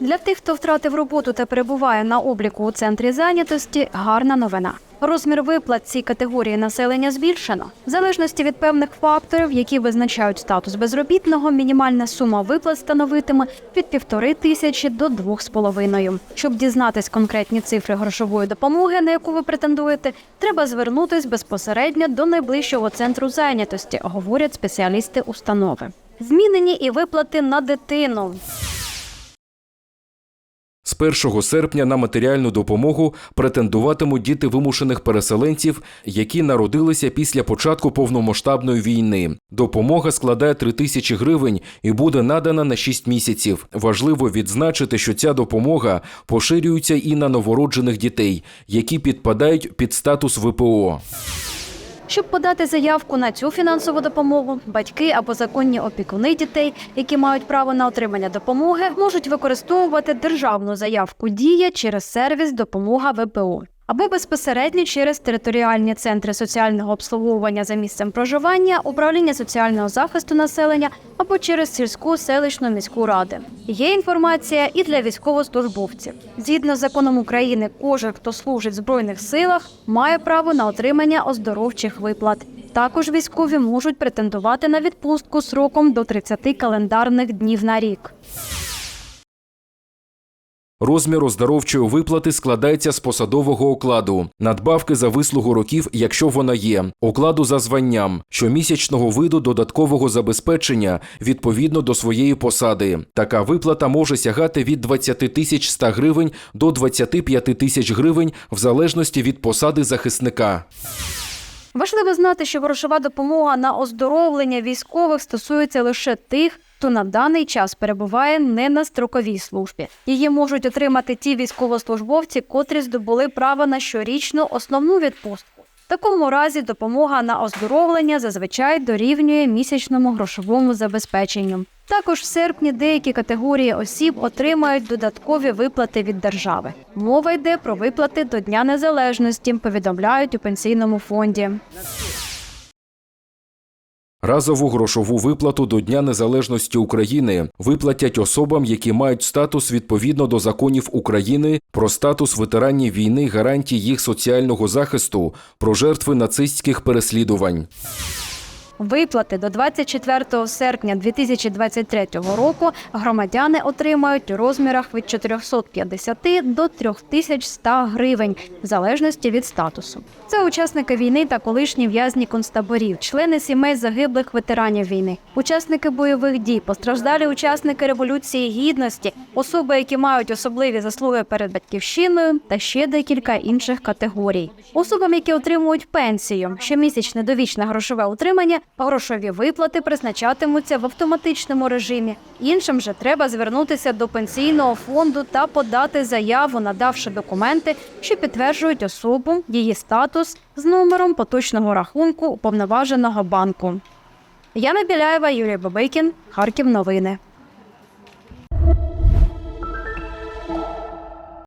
Для тих, хто втратив роботу та перебуває на обліку у центрі зайнятості, гарна новина. Розмір виплат цій категорії населення збільшено. В залежності від певних факторів, які визначають статус безробітного, мінімальна сума виплат становитиме від півтори тисячі до двох з половиною. Щоб дізнатись конкретні цифри грошової допомоги, на яку ви претендуєте, треба звернутись безпосередньо до найближчого центру зайнятості, говорять спеціалісти установи. Змінені і виплати на дитину. З 1 серпня на матеріальну допомогу претендуватимуть діти вимушених переселенців, які народилися після початку повномасштабної війни. Допомога складає 3 тисячі гривень і буде надана на 6 місяців. Важливо відзначити, що ця допомога поширюється і на новороджених дітей, які підпадають під статус ВПО. Щоб подати заявку на цю фінансову допомогу, батьки або законні опікуни дітей, які мають право на отримання допомоги, можуть використовувати державну заявку Дія через сервіс Допомога ВПО або безпосередньо через територіальні центри соціального обслуговування за місцем проживання, управління соціального захисту населення або через сільську селищну міську ради. Є інформація і для військовослужбовців. Згідно з законом України, кожен, хто служить в збройних силах, має право на отримання оздоровчих виплат. Також військові можуть претендувати на відпустку сроком до 30 календарних днів на рік. Розмір оздоровчої виплати складається з посадового окладу, надбавки за вислугу років, якщо вона є, окладу за званням, щомісячного виду додаткового забезпечення відповідно до своєї посади. Така виплата може сягати від 20 тисяч 100 гривень до 25 тисяч гривень в залежності від посади захисника. Важливо знати, що грошова допомога на оздоровлення військових стосується лише тих, хто на даний час перебуває не на строковій службі. Її можуть отримати ті військовослужбовці, котрі здобули право на щорічну основну відпустку. В такому разі допомога на оздоровлення зазвичай дорівнює місячному грошовому забезпеченню. Також в серпні деякі категорії осіб отримають додаткові виплати від держави. Мова йде про виплати до Дня Незалежності, повідомляють у пенсійному фонді. Разову грошову виплату до Дня Незалежності України виплатять особам, які мають статус відповідно до законів України про статус ветеранів війни, гарантій їх соціального захисту, про жертви нацистських переслідувань. Виплати до 24 серпня 2023 року громадяни отримають у розмірах від 450 до 3100 гривень, в залежності від статусу. Це учасники війни та колишні в'язні концтаборів, члени сімей загиблих ветеранів війни, учасники бойових дій, постраждалі учасники революції гідності, особи, які мають особливі заслуги перед батьківщиною, та ще декілька інших категорій. Особам, які отримують пенсію, щомісячне довічне грошове утримання, грошові виплати призначатимуться в автоматичному режимі. Іншим же треба звернутися до пенсійного фонду та подати заяву, надавши документи, що підтверджують особу, її статус з номером поточного рахунку уповноваженого банку. Яна Біляєва, Юрій Бабикін, Харків. Новини.